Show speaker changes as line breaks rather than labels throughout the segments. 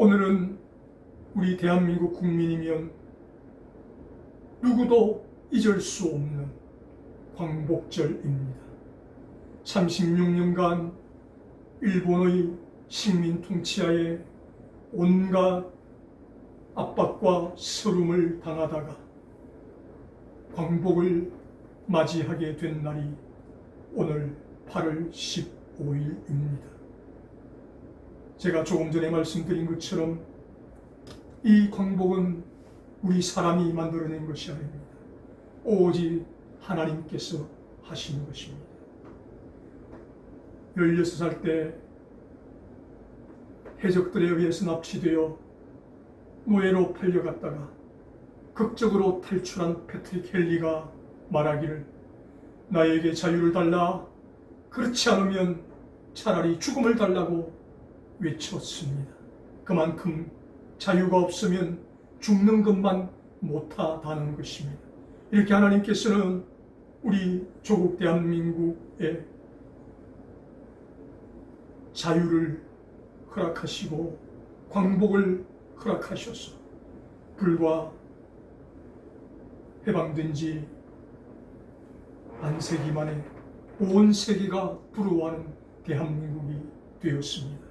오늘은 우리 대한민국 국민이면 누구도 잊을 수 없는 광복절입니다. 36년간 일본의 식민 통치하에 온갖 압박과 서름을 당하다가 광복을 맞이하게 된 날이 오늘 8월 15일입니다. 제가 조금 전에 말씀드린 것처럼 이 광복은 우리 사람이 만들어낸 것이 아닙니다. 오직 하나님께서 하시는 것입니다. 16살 때 해적들에 의해서 납치되어 노예로 팔려갔다가 극적으로 탈출한 패트릭 헬리가 말하기를 나에게 자유를 달라 그렇지 않으면 차라리 죽음을 달라고 외쳤습니다. 그만큼 자유가 없으면 죽는 것만 못하다는 것입니다. 이렇게 하나님께서는 우리 조국 대한민국의 자유를 허락하시고 광복을 허락하셔서 불과 해방된 지 반세기 만에 온 세계가 부러워하는 대한민국이 되었습니다.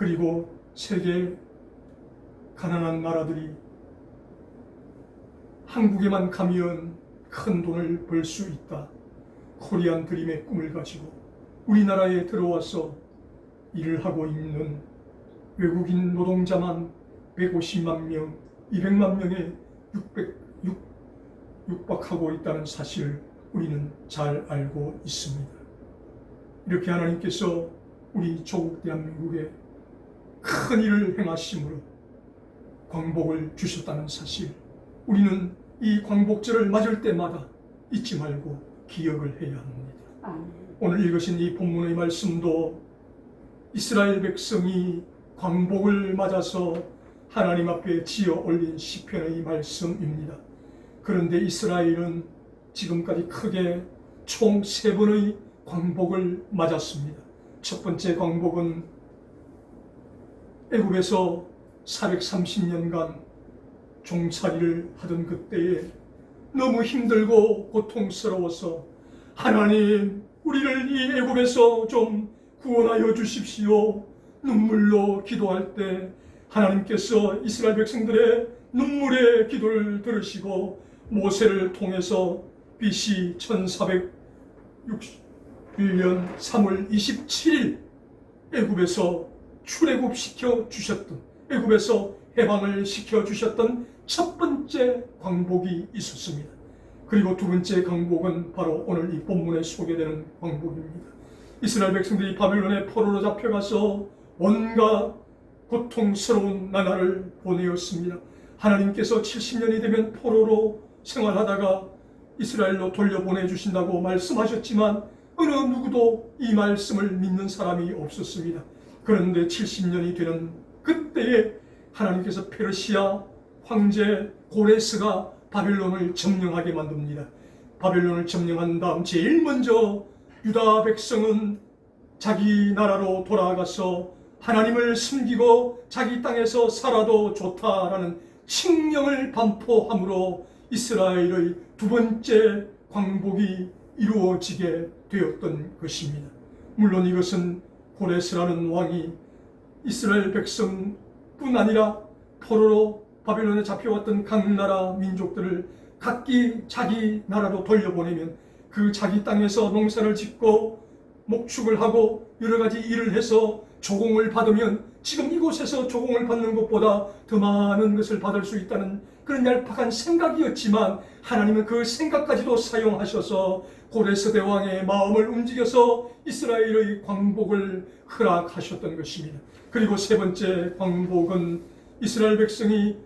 그리고 세계 가난한 나라들이 한국에만 가면 큰 돈을 벌 수 있다. 코리안 드림의 꿈을 가지고 우리나라에 들어와서 일을 하고 있는 외국인 노동자만 150만 명, 200만 명에 600, 6, 육박하고 있다는 사실을 우리는 잘 알고 있습니다. 이렇게 하나님께서 우리 조국 대한민국에 큰 일을 행하심으로 광복을 주셨다는 사실, 우리는 이 광복절을 맞을 때마다 잊지 말고 기억을 해야 합니다.
아멘.
오늘 읽으신 이 본문의 말씀도 이스라엘 백성이 광복을 맞아서 하나님 앞에 지어 올린 시편의 말씀입니다. 그런데 이스라엘은 지금까지 크게 총 세 번의 광복을 맞았습니다. 첫 번째 광복은 애굽에서 430년간 종살이를 하던 그때에 너무 힘들고 고통스러워서 하나님 우리를 이 애굽에서 좀 구원하여 주십시오. 눈물로 기도할 때 하나님께서 이스라엘 백성들의 눈물의 기도를 들으시고 모세를 통해서 BC 1461년 3월 27일 애굽에서 출애굽 시켜 주셨던 애굽에서 해방을 시켜 주셨던 첫 번째 광복이 있었습니다. 그리고 두 번째 광복은 바로 오늘 이 본문에 소개되는 광복입니다. 이스라엘 백성들이 바빌론의 포로로 잡혀가서 온갖 고통스러운 나날을 보내었습니다. 하나님께서 70년이 되면 포로로 생활하다가 이스라엘로 돌려보내 주신다고 말씀하셨지만 어느 누구도 이 말씀을 믿는 사람이 없었습니다. 그런데 70년이 되는 그때에 하나님께서 페르시아 황제 고레스가 바빌론을 점령하게 만듭니다. 바빌론을 점령한 다음 제일 먼저 유다 백성은 자기 나라로 돌아가서 하나님을 숨기고 자기 땅에서 살아도 좋다라는 칙령을 반포함으로 이스라엘의 두 번째 광복이 이루어지게 되었던 것입니다. 물론 이것은 고레스라는 왕이 이스라엘 백성뿐 아니라 포로로 바빌론에 잡혀왔던 각 나라 민족들을 각기 자기 나라로 돌려보내면 그 자기 땅에서 농사를 짓고 목축을 하고 여러 가지 일을 해서 조공을 받으면 지금 이곳에서 조공을 받는 것보다 더 많은 것을 받을 수 있다는 그런 얄팍한 생각이었지만 하나님은 그 생각까지도 사용하셔서 고레스 대왕의 마음을 움직여서 이스라엘의 광복을 허락하셨던 것입니다. 그리고 세 번째 광복은 이스라엘 백성이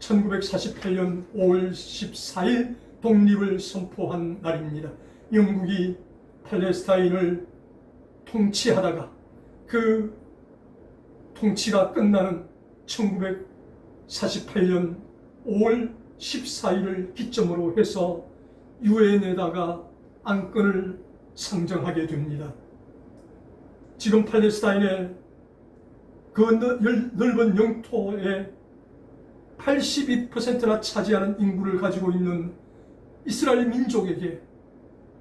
1948년 5월 14일 독립을 선포한 날입니다. 영국이 팔레스타인을 통치하다가 그 통치가 끝나는 1948년 5월 14일을 기점으로 해서 유엔에다가 안건을 상정하게 됩니다. 지금 팔레스타인에 그 넓은 영토의 82%나 차지하는 인구를 가지고 있는 이스라엘 민족에게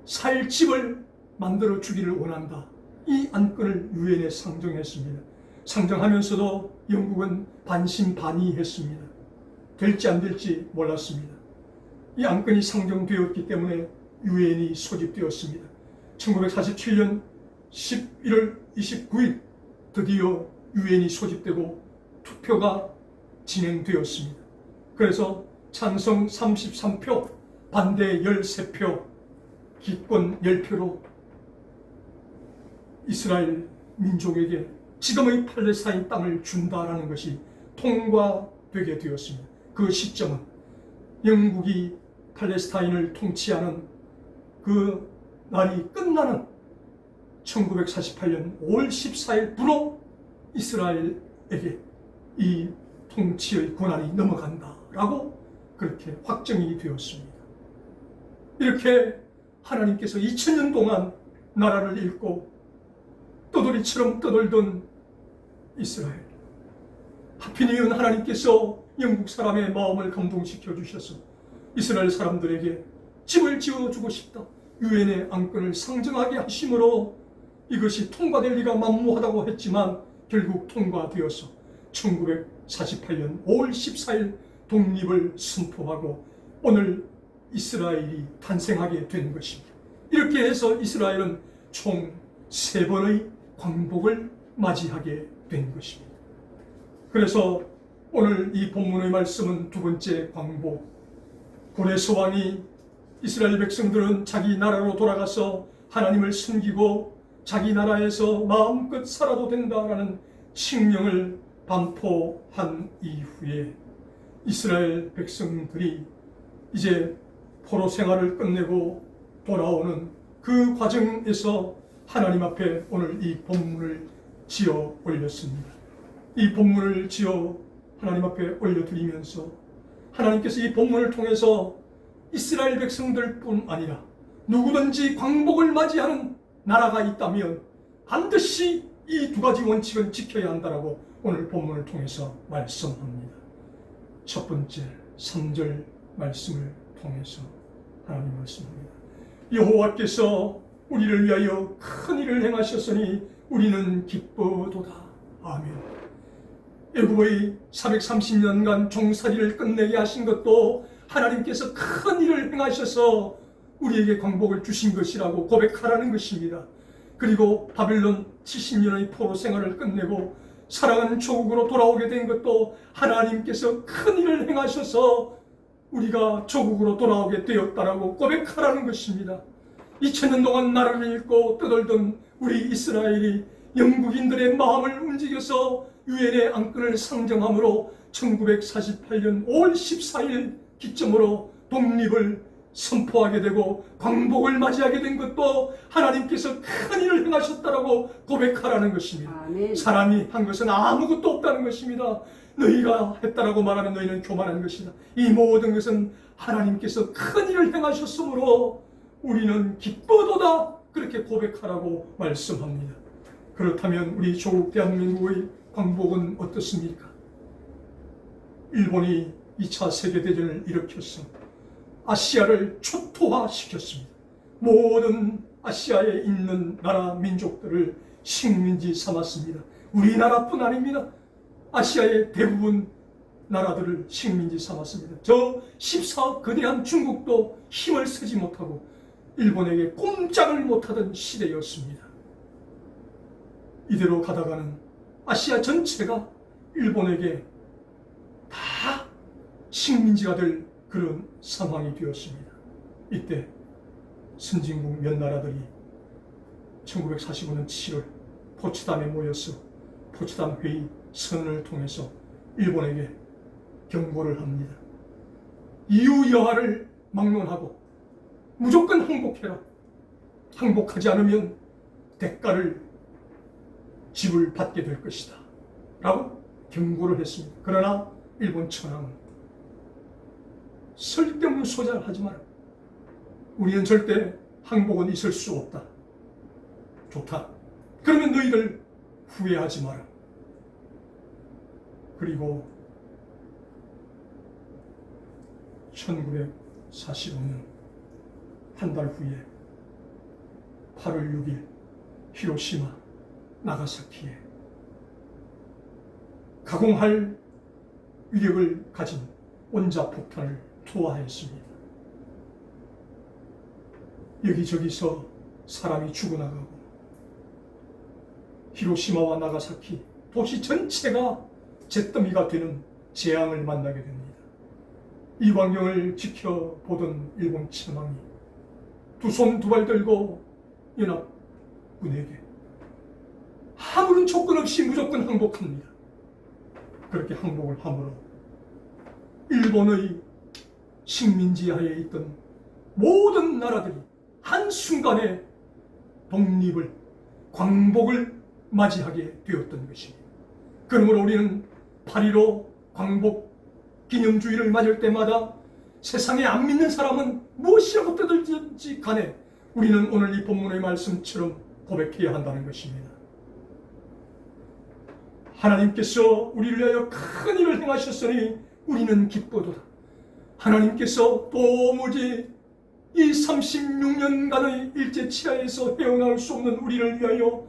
살 집을 만들어 주기를 원한다. 이 안건을 유엔에 상정했습니다. 상정하면서도 영국은 반신반의했습니다. 될지 안 될지 몰랐습니다. 이 안건이 상정되었기 때문에 유엔이 소집되었습니다. 1947년 11월 29일 드디어 유엔이 소집되고 투표가 진행되었습니다. 그래서 찬성 33표, 반대 13표, 기권 10표로 이스라엘 민족에게 지금의 팔레스타인 땅을 준다라는 것이 통과되게 되었습니다. 그 시점은 영국이 팔레스타인을 통치하는 그 날이 끝나는 1948년 5월 14일 부로 이스라엘에게 이 통치의 권한이 넘어간다라고 그렇게 확정이 되었습니다. 이렇게 하나님께서 2000년 동안 나라를 잃고 떠돌이처럼 떠돌던 이스라엘. 하필이면 하나님께서 영국 사람의 마음을 감동시켜 주셔서 이스라엘 사람들에게 집을 지어주고 싶다. 유엔의 안건을 상정하게 하심으로 이것이 통과될 리가 만무하다고 했지만 결국 통과되어서 1948년 5월 14일 독립을 선포하고 오늘 이스라엘이 탄생하게 된 것입니다. 이렇게 해서 이스라엘은 총 세 번의 광복을 맞이하게 된 것입니다. 그래서 오늘 이 본문의 말씀은 두 번째 광복. 고레스 왕이 이스라엘 백성들은 자기 나라로 돌아가서 하나님을 숨기고 자기 나라에서 마음껏 살아도 된다라는 칙령을 반포한 이후에 이스라엘 백성들이 이제 포로 생활을 끝내고 돌아오는 그 과정에서 하나님 앞에 오늘 이 본문을 지어 올렸습니다. 이 본문을 지어 하나님 앞에 올려드리면서 하나님께서 이 본문을 통해서 이스라엘 백성들뿐 아니라 누구든지 광복을 맞이하는 나라가 있다면 반드시 이 두 가지 원칙은 지켜야 한다라고 오늘 본문을 통해서 말씀합니다. 첫 번째 3절 말씀을 통해서 하나님 말씀합니다. 여호와께서 우리를 위하여 큰 일을 행하셨으니 우리는 기뻐도다. 아멘. 애굽의 430년간 종살이를 끝내게 하신 것도 하나님께서 큰 일을 행하셔서 우리에게 광복을 주신 것이라고 고백하라는 것입니다. 그리고 바빌론 70년의 포로 생활을 끝내고 사랑하는 조국으로 돌아오게 된 것도 하나님께서 큰 일을 행하셔서 우리가 조국으로 돌아오게 되었다라고 고백하라는 것입니다. 2000년 동안 나라를 잃고 떠돌던 우리 이스라엘이 영국인들의 마음을 움직여서 유엔의 안건을 상정함으로 1948년 5월 14일 기점으로 독립을 선포하게 되고 광복을 맞이하게 된 것도 하나님께서 큰 일을 행하셨다라고 고백하라는 것입니다.
아멘.
사람이 한 것은 아무것도 없다는 것입니다. 너희가 했다라고 말하면 너희는 교만한 것이다. 이 모든 것은 하나님께서 큰 일을 행하셨으므로 우리는 기뻐도다 그렇게 고백하라고 말씀합니다. 그렇다면 우리 조국 대한민국의 광복은 어떻습니까? 일본이 2차 세계대전을 일으켰어 아시아를 초토화시켰습니다. 모든 아시아에 있는 나라 민족들을 식민지 삼았습니다. 우리나라뿐 아닙니다. 아시아의 대부분 나라들을 식민지 삼았습니다. 저 14억 거대한 중국도 힘을 쓰지 못하고 일본에게 꼼짝을 못하던 시대였습니다. 이대로 가다가는 아시아 전체가 일본에게 다 식민지가 될 그런 상황이 되었습니다. 이때 선진국 몇 나라들이 1945년 7월 포츠담에 모여서 포츠담 회의 선언을 통해서 일본에게 경고를 합니다. 이유 여하를 막론하고 무조건 항복해라. 항복하지 않으면 대가를 집을 받게 될 것이다. 라고 경고를 했습니다. 그러나 일본 천황은 설득문 소자하지 마라. 우리는 절대 항복은 있을 수 없다. 좋다. 그러면 너희들 후회하지 마라. 그리고 1945년 한 달 후에 8월 6일 히로시마 나가사키에 가공할 위력을 가진 원자폭탄을 투하했습니다. 여기저기서 사람이 죽어나가고 히로시마와 나가사키 도시 전체가 잿더미가 되는 재앙을 만나게 됩니다. 이 광경을 지켜보던 일본 천황이 두 손 두 발 들고 연합군에게 아무런 조건 없이 무조건 항복합니다. 그렇게 항복을 함으로 일본의 식민지 하에 있던 모든 나라들이 한순간에 독립을 광복을 맞이하게 되었던 것입니다. 그러므로 우리는 8.15 광복 기념주의를 맞을 때마다 세상에 안 믿는 사람은 무엇이라고 떠들든지 간에 우리는 오늘 이 본문의 말씀처럼 고백해야 한다는 것입니다. 하나님께서 우리를 위하여 큰 일을 행하셨으니 우리는 기쁘도다. 하나님께서 도무지 이 36년간의 일제 치하에서 헤어나올 수 없는 우리를 위하여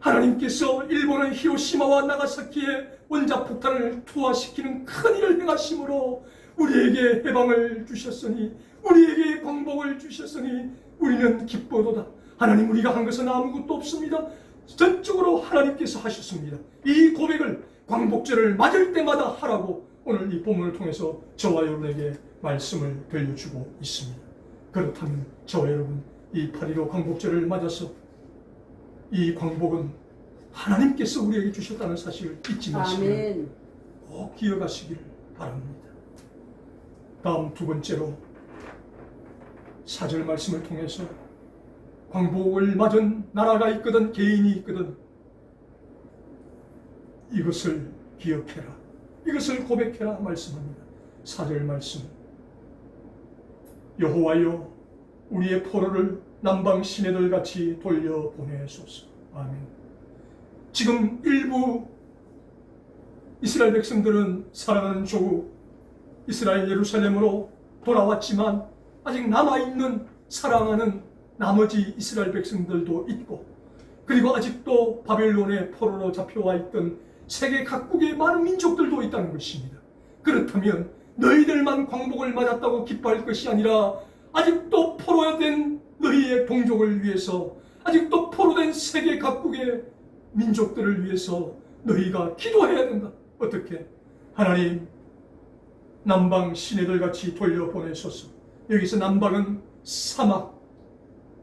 하나님께서 일본의 히로시마와 나가사키에 원자폭탄을 투하시키는 큰 일을 행하심으로 우리에게 해방을 주셨으니 우리에게 광복을 주셨으니 우리는 기뻐도다. 하나님 우리가 한 것은 아무것도 없습니다. 전적으로 하나님께서 하셨습니다. 이 고백을 광복절을 맞을 때마다 하라고 오늘 이 본문을 통해서 저와 여러분에게 말씀을 들려주고 있습니다. 그렇다면 저와 여러분 이 8.15 광복절을 맞아서 이 광복은 하나님께서 우리에게 주셨다는 사실을 잊지 마시고. 꼭 기억하시기를 바랍니다. 다음 두 번째로 사절 말씀을 통해서 광복을 맞은 나라가 있거든 개인이 있거든 이것을 기억해라. 이것을 고백해라 말씀합니다. 사절 말씀. 여호와여 우리의 포로를 남방 시내들 같이 돌려 보내소서. 아멘. 지금 일부 이스라엘 백성들은 사랑하는 조국 이스라엘 예루살렘으로 돌아왔지만 아직 남아 있는 사랑하는 나머지 이스라엘 백성들도 있고 그리고 아직도 바벨론의 포로로 잡혀와 있던 세계 각국의 많은 민족들도 있다는 것입니다. 그렇다면 너희들만 광복을 맞았다고 기뻐할 것이 아니라 아직도 포로된 너희의 동족을 위해서 아직도 포로된 세계 각국의 민족들을 위해서 너희가 기도해야 된다. 어떻게? 하나님 남방 시내들 같이 돌려보내소서. 여기서 남방은 사막,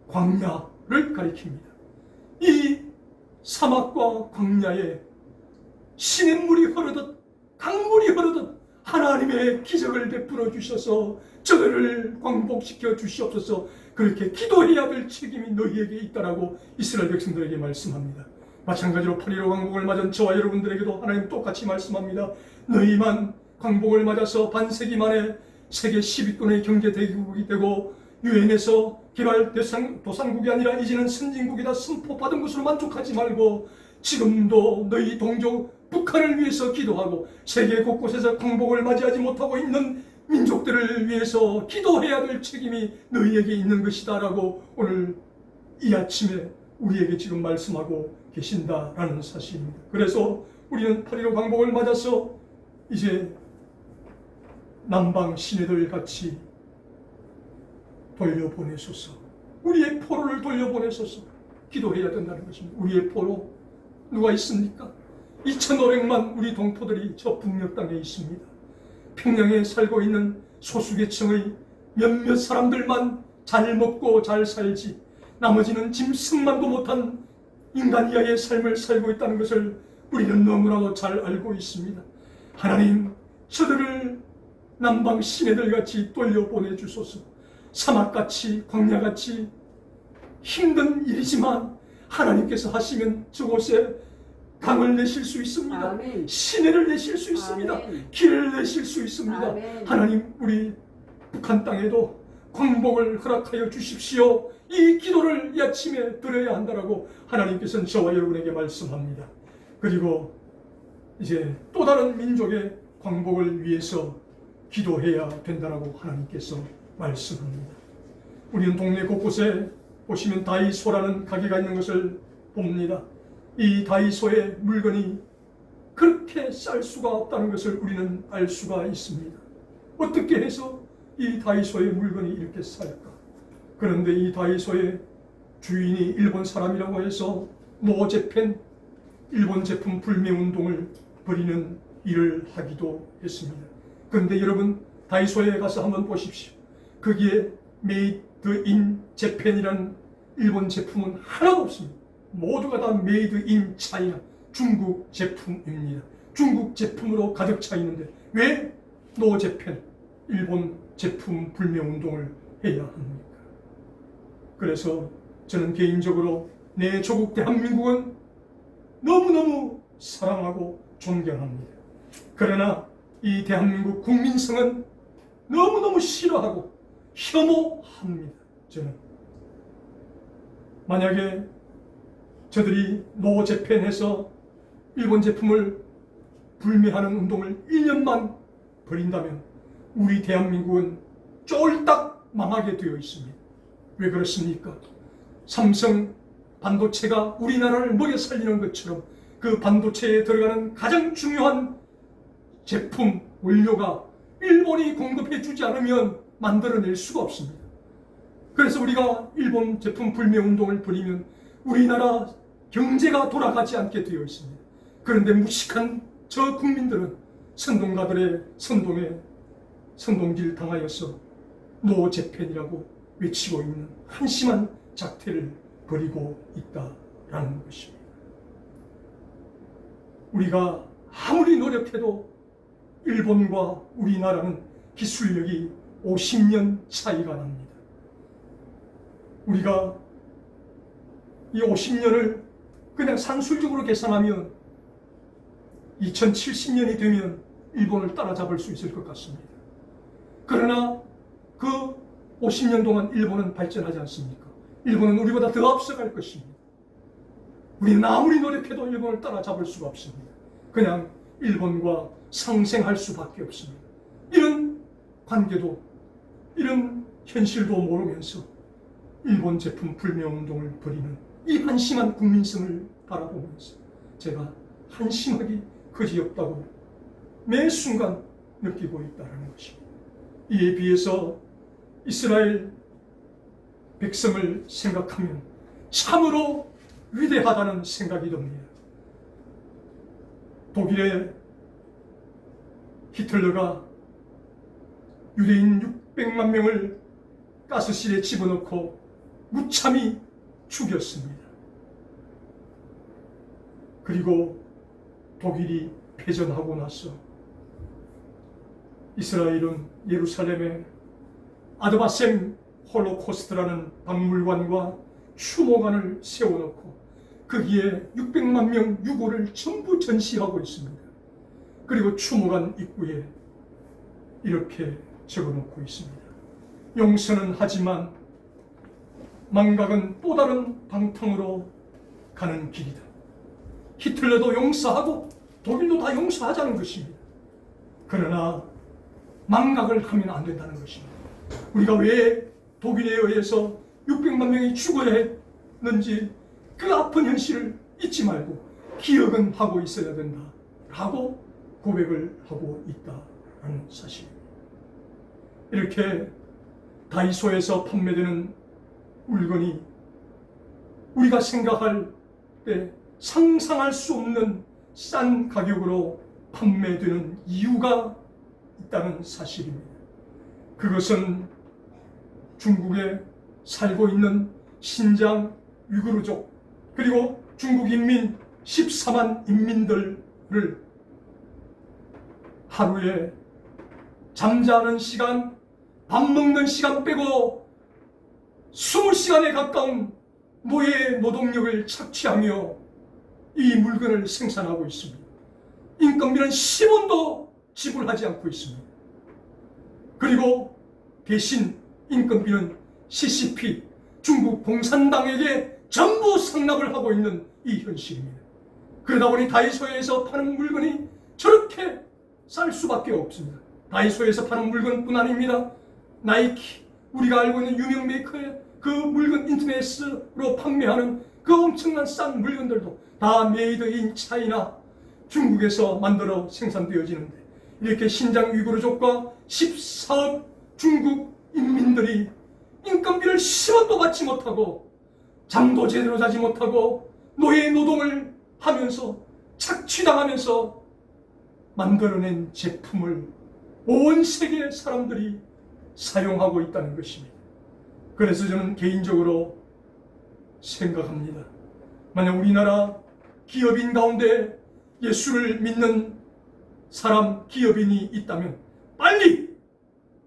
광야를 가리킵니다. 이 사막과 광야에 시냇물이 흐르듯 강물이 흐르듯 하나님의 기적을 베풀어 주셔서 저들을 광복시켜 주시옵소서 그렇게 기도해야 될 책임이 너희에게 있다라고 이스라엘 백성들에게 말씀합니다. 마찬가지로 8.15 광복을 맞은 저와 여러분들에게도 하나님 똑같이 말씀합니다. 너희만 광복을 맞아서 반세기 만에 세계 10위권의 경제 대국이 되고 유엔에서 개발 대상, 도상국이 아니라 이제는 선진국이다 선포받은 것으로 만족하지 말고 지금도 너희 동족 북한을 위해서 기도하고 세계 곳곳에서 광복을 맞이하지 못하고 있는 민족들을 위해서 기도해야 될 책임이 너희에게 있는 것이다라고 오늘 이 아침에 우리에게 지금 말씀하고 계신다라는 사실입니다. 그래서 우리는 8.15 광복을 맞아서 이제 남방 시내들 같이 돌려보내소서. 우리의 포로를 돌려보내소서. 기도해야 된다는 것입니다. 우리의 포로 누가 있습니까? 2,500만 우리 동포들이 저 북녘 땅에 있습니다. 평양에 살고 있는 소수계층의 몇몇 사람들만 잘 먹고 잘 살지 나머지는 짐승만도 못한 인간 이하의 삶을 살고 있다는 것을 우리는 너무나도 잘 알고 있습니다. 하나님, 저들을 남방 시내들 같이 돌려 보내 주소서. 사막같이 광야같이 힘든 일이지만 하나님께서 하시면 저곳에 강을 내실 수 있습니다.
아멘.
시내를 내실 수 있습니다.
아멘.
길을 내실 수 있습니다.
아멘.
하나님 우리 북한 땅에도 광복을 허락하여 주십시오. 이 기도를 이 아침에 드려야 한다라고 하나님께서는 저와 여러분에게 말씀합니다. 그리고 이제 또 다른 민족의 광복을 위해서 기도해야 된다라고 하나님께서 말씀합니다. 우리는 동네 곳곳에 보시면 다이소라는 가게가 있는 것을 봅니다. 이 다이소의 물건이 그렇게 쌀 수가 없다는 것을 우리는 알 수가 있습니다. 어떻게 해서 이 다이소의 물건이 이렇게 쌀까? 그런데 이 다이소의 주인이 일본 사람이라고 해서 노제펜 일본 제품 불매 운동을 벌이는 일을 하기도 했습니다. 그런데 여러분 다이소에 가서 한번 보십시오. 거기에 메이드 인 재팬이라는 일본 제품은 하나도 없습니다. 모두가 다 메이드 인 차이나 중국 제품입니다. 중국 제품으로 가득 차 있는데 왜 노제팬 일본 제품 불매 운동을 해야 합니까? 그래서 저는 개인적으로 내 조국 대한민국은 너무너무 사랑하고 존경합니다. 그러나 이 대한민국 국민성은 너무너무 싫어하고 혐오합니다. 저는 만약에 저들이 노 재팬해서 일본 제품을 불매하는 운동을 1년만 벌인다면 우리 대한민국은 쫄딱 망하게 되어 있습니다. 왜 그렇습니까? 삼성 반도체가 우리나라를 먹여 살리는 것처럼 그 반도체에 들어가는 가장 중요한 제품 원료가 일본이 공급해 주지 않으면 만들어낼 수가 없습니다. 그래서 우리가 일본 제품 불매 운동을 벌이면 우리나라 경제가 돌아가지 않게 되어 있습니다. 그런데 무식한 저 국민들은 선동가들의 선동에 선동질 당하여서 노재팬이라고 외치고 있는 한심한 작태를 벌이고 있다라는 것입니다. 우리가 아무리 노력해도 일본과 우리나라는 기술력이 50년 차이가 납니다. 우리가 이 50년을 그냥 산술적으로 계산하면 2070년이 되면 일본을 따라잡을 수 있을 것 같습니다. 그러나 그 50년 동안 일본은 발전하지 않습니까? 일본은 우리보다 더 앞서갈 것입니다. 우리는 아무리 노력해도 일본을 따라잡을 수가 없습니다. 그냥 일본과 상생할 수밖에 없습니다. 이런 관계도 이런 현실도 모르면서 일본 제품 불매 운동을 벌이는 이 한심한 국민성을 바라보면서 제가 한심하기 그지없다고 매 순간 느끼고 있다는 것입니다. 이에 비해서 이스라엘 백성을 생각하면 참으로 위대하다는 생각이 듭니다. 독일의 히틀러가 유대인 600만 명을 가스실에 집어넣고 무참히 죽였습니다. 그리고 독일이 패전하고 나서 이스라엘은 예루살렘에 아드바셈 홀로코스트라는 박물관과 추모관을 세워놓고 거기에 600만 명 유고를 전부 전시하고 있습니다. 그리고 추모관 입구에 이렇게 적어놓고 있습니다. 용서는 하지만 망각은 또 다른 방탕으로 가는 길이다. 히틀러도 용서하고 독일도 다 용서하자는 것입니다. 그러나 망각을 하면 안 된다는 것입니다. 우리가 왜 독일에 의해서 600만 명이 죽어야 했는지 그 아픈 현실을 잊지 말고 기억은 하고 있어야 된다. 라고 고백을 하고 있다는 사실입니다. 이렇게 다이소에서 판매되는 물건이 우리가 생각할 때 상상할 수 없는 싼 가격으로 판매되는 이유가 있다는 사실입니다. 그것은 중국에 살고 있는 신장 위구르족 그리고 중국 인민 14만 인민들을 하루에 잠자는 시간, 밥 먹는 시간 빼고 20시간에 가까운 노예 노동력을 착취하며 이 물건을 생산하고 있습니다. 인건비는 10원도 지불하지 않고 있습니다. 그리고 대신 인건비는 CCP, 중국 공산당에게 전부 상납을 하고 있는 이 현실입니다. 그러다 보니 다이소에서 파는 물건이 저렇게 쌀 수밖에 없습니다. 다이소에서 파는 물건뿐 아닙니다. 나이키, 우리가 알고 있는 유명 메이커의 그 물건 인터넷으로 판매하는 그 엄청난 싼 물건들도 다 메이드 인 차이나 중국에서 만들어 생산되어지는데 이렇게 신장 위구르족과 14억 중국 인민들이 인건비를 10원도 받지 못하고 잠도 제대로 자지 못하고 노예 노동을 하면서 착취당하면서 만들어낸 제품을 온 세계 사람들이 사용하고 있다는 것입니다. 그래서 저는 개인적으로 생각합니다. 만약 우리나라 기업인 가운데 예수를 믿는 사람, 기업인이 있다면 빨리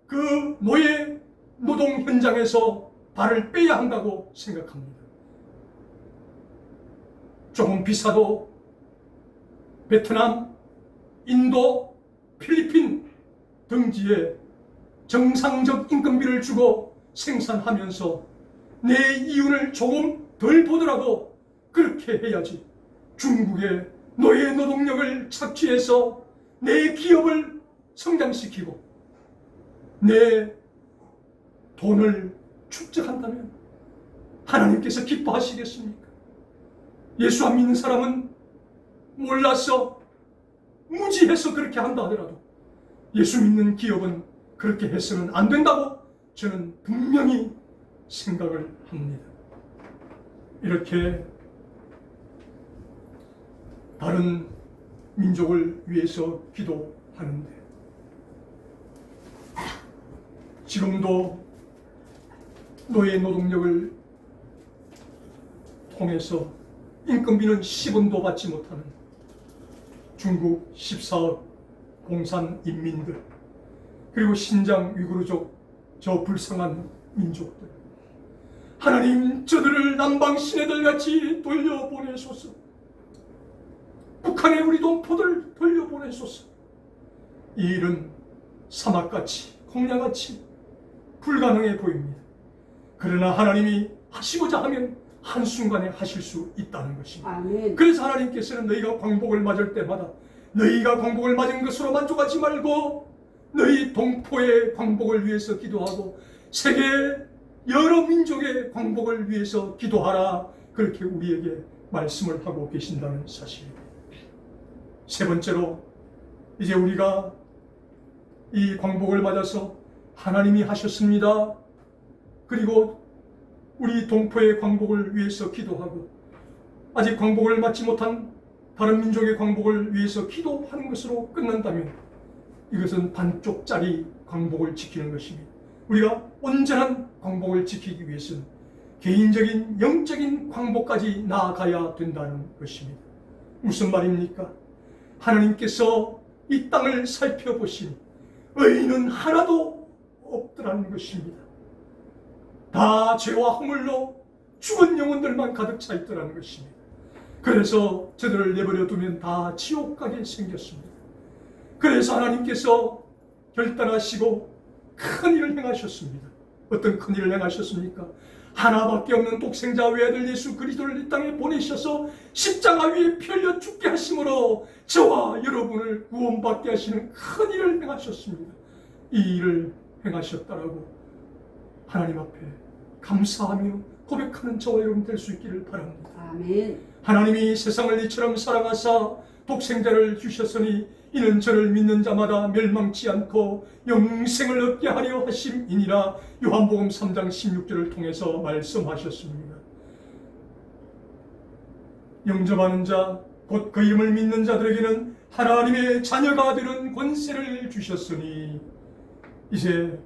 그 노예 노동 현장에서 발을 빼야 한다고 생각합니다. 조금 비싸도 베트남, 인도, 필리핀 등지에 정상적 인건비를 주고 생산하면서 내 이윤을 조금 덜 보더라도 그렇게 해야지. 중국의 노예 노동력을 착취해서 내 기업을 성장시키고 내 돈을 축적한다면 하나님께서 기뻐하시겠습니까? 예수 안 믿는 사람은 몰라서 무지해서 그렇게 한다 하더라도 예수 믿는 기업은 그렇게 해서는 안 된다고 저는 분명히 생각을 합니다. 이렇게 다른 민족을 위해서 기도하는데 지금도 노예 노동력을 통해서 인건비는 10원도 받지 못하는 중국 14억 공산 인민들 그리고 신장 위구르족 저 불쌍한 민족들. 하나님 저들을 남방 시내들 같이 돌려보내소서. 북한의 우리 동포들 돌려보내소서. 이 일은 사막같이 공야같이 불가능해 보입니다. 그러나 하나님이 하시고자 하면 한순간에 하실 수 있다는 것입니다.
아멘.
그래서 하나님께서는 너희가 광복을 맞을 때마다 너희가 광복을 맞은 것으로 만족하지 말고 너희 동포의 광복을 위해서 기도하고 세계 여러 민족의 광복을 위해서 기도하라 그렇게 우리에게 말씀을 하고 계신다는 사실입니다. 세 번째로 이제 우리가 이 광복을 맞아서 하나님이 하셨습니다. 그리고 우리 동포의 광복을 위해서 기도하고 아직 광복을 맞지 못한 다른 민족의 광복을 위해서 기도하는 것으로 끝난다면 이것은 반쪽짜리 광복을 지키는 것입니다. 우리가 온전한 광복을 지키기 위해서는 개인적인 영적인 광복까지 나아가야 된다는 것입니다. 무슨 말입니까? 하나님께서 이 땅을 살펴보시니 의인은 하나도 없더라는 것입니다. 다 죄와 허물로 죽은 영혼들만 가득 차 있더라는 것입니다. 그래서 저들을 내버려 두면 다 지옥 가게 생겼습니다. 그래서 하나님께서 결단하시고 큰 일을 행하셨습니다. 어떤 큰 일을 행하셨습니까? 하나밖에 없는 독생자 외아들 예수 그리스도를 이 땅에 보내셔서 십자가 위에 피 흘려 죽게 하심으로 저와 여러분을 구원받게 하시는 큰 일을 행하셨습니다. 이 일을 행하셨다라고 하나님 앞에 감사하며 고백하는 저와 여러분 될 수 있기를 바랍니다.
아멘.
하나님이 세상을 이처럼 사랑하사 독생자를 주셨으니 이는 저를 믿는 자마다 멸망치 않고 영생을 얻게 하려 하심이니라 요한복음 3장 16절을 통해서 말씀하셨습니다. 영접하는 자, 곧 그 이름을 믿는 자들에게는 하나님의 자녀가 되는 권세를 주셨으니 이제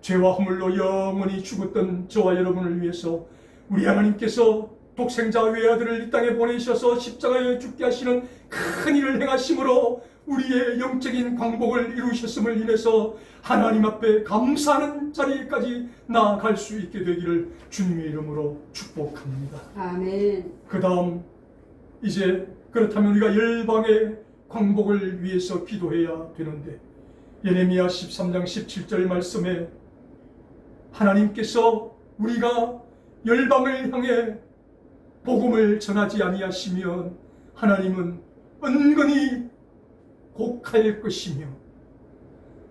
죄와 허물로 영원히 죽었던 저와 여러분을 위해서 우리 하나님께서 독생자 외아들을 이 땅에 보내셔서 십자가에 죽게 하시는 큰 일을 행하심으로 우리의 영적인 광복을 이루셨음을 인해서 하나님 앞에 감사하는 자리까지 나아갈 수 있게 되기를 주님의 이름으로 축복합니다.
아멘.
그 다음 이제 그렇다면 우리가 열방의 광복을 위해서 기도해야 되는데 예레미야 13장 17절 말씀에 하나님께서 우리가 열방을 향해 복음을 전하지 아니하시면 하나님은 은근히 곡할 것이며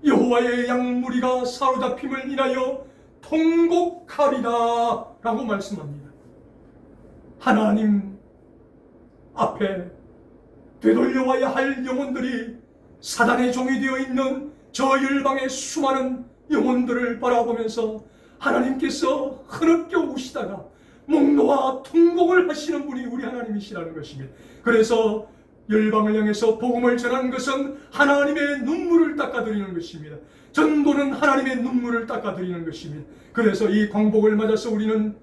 여호와의 양무리가 사로잡힘을 인하여 통곡하리라 라고 말씀합니다. 하나님 앞에 되돌려와야 할 영혼들이 사단의 종이 되어 있는 저 열방의 수많은 영혼들을 바라보면서 하나님께서 흐느껴 우시다가 목노와 통곡을 하시는 분이 우리 하나님이시라는 것입니다. 그래서 열방을 향해서 복음을 전하는 것은 하나님의 눈물을 닦아드리는 것입니다. 전도는 하나님의 눈물을 닦아드리는 것입니다. 그래서 이 광복을 맞아서 우리는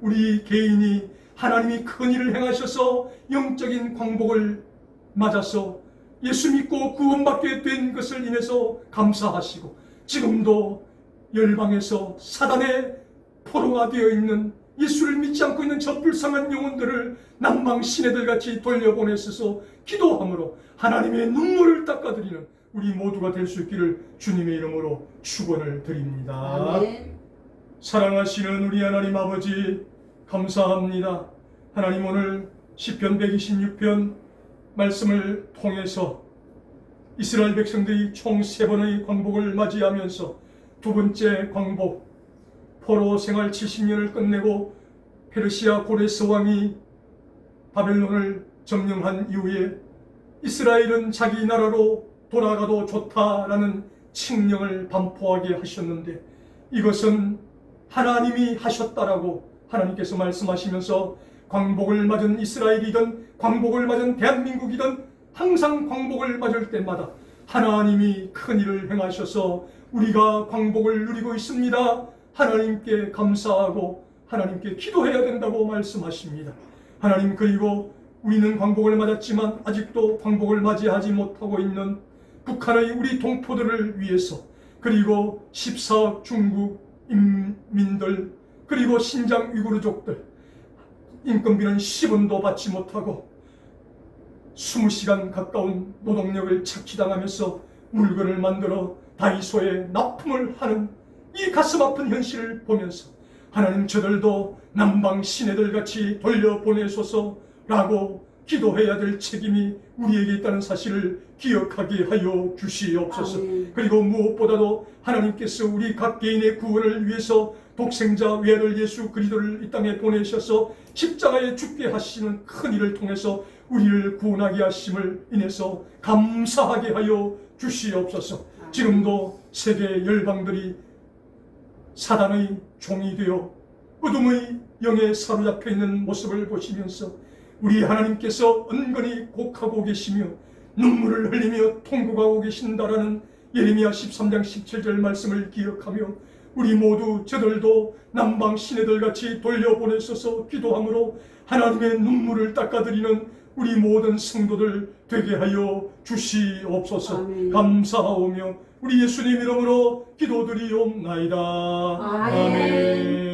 우리 개인이 하나님이 큰 일을 행하셔서 영적인 광복을 맞아서 예수 믿고 구원받게 된 것을 인해서 감사하시고 지금도 열방에서 사단의 포로가 되어 있는 예수를 믿지 않고 있는 저 불쌍한 영혼들을 남방 시내들 같이 돌려보내셔서 기도함으로 하나님의 눈물을 닦아드리는 우리 모두가 될 수 있기를 주님의 이름으로 축원을 드립니다.
아멘.
사랑하시는 우리 하나님 아버지 감사합니다. 하나님 오늘 시편 126편 말씀을 통해서 이스라엘 백성들이 총 세 번의 광복을 맞이하면서 두 번째 광복 포로 생활 70년을 끝내고 페르시아 고레스 왕이 바벨론을 점령한 이후에 이스라엘은 자기 나라로 돌아가도 좋다라는 칙령을 반포하게 하셨는데 이것은 하나님이 하셨다라고 하나님께서 말씀하시면서 광복을 맞은 이스라엘이든 광복을 맞은 대한민국이든 항상 광복을 맞을 때마다 하나님이 큰 일을 행하셔서 우리가 광복을 누리고 있습니다. 하나님께 감사하고 하나님께 기도해야 된다고 말씀하십니다. 하나님 그리고 우리는 광복을 맞았지만 아직도 광복을 맞이하지 못하고 있는 북한의 우리 동포들을 위해서 그리고 14억 중국 인민들 그리고 신장 위구르족들 인건비는 10원도 받지 못하고 20시간 가까운 노동력을 착취당하면서 물건을 만들어 다이소에 납품을 하는 이 가슴 아픈 현실을 보면서 하나님 저들도 남방 시내들 같이 돌려보내소서라고 기도해야 될 책임이 우리에게 있다는 사실을 기억하게 하여 주시옵소서.
아멘.
그리고 무엇보다도 하나님께서 우리 각 개인의 구원을 위해서 독생자 외아들 예수 그리스도를 이 땅에 보내셔서 십자가에 죽게 하시는 큰 일을 통해서 우리를 구원하게 하심을 인해서 감사하게 하여 주시옵소서. 지금도 세계 열방들이 사단의 종이 되어 어둠의 영에 사로잡혀 있는 모습을 보시면서 우리 하나님께서 은근히 곡하고 계시며 눈물을 흘리며 통곡하고 계신다라는 예레미야 13장 17절 말씀을 기억하며 우리 모두 저들도 남방 시내들 같이 돌려보내셔서 기도함으로 하나님의 눈물을 닦아드리는 우리 모든 성도들 되게 하여 주시옵소서
아멘.
감사하오며 우리 예수님 이름으로 기도드리옵나이다
아멘.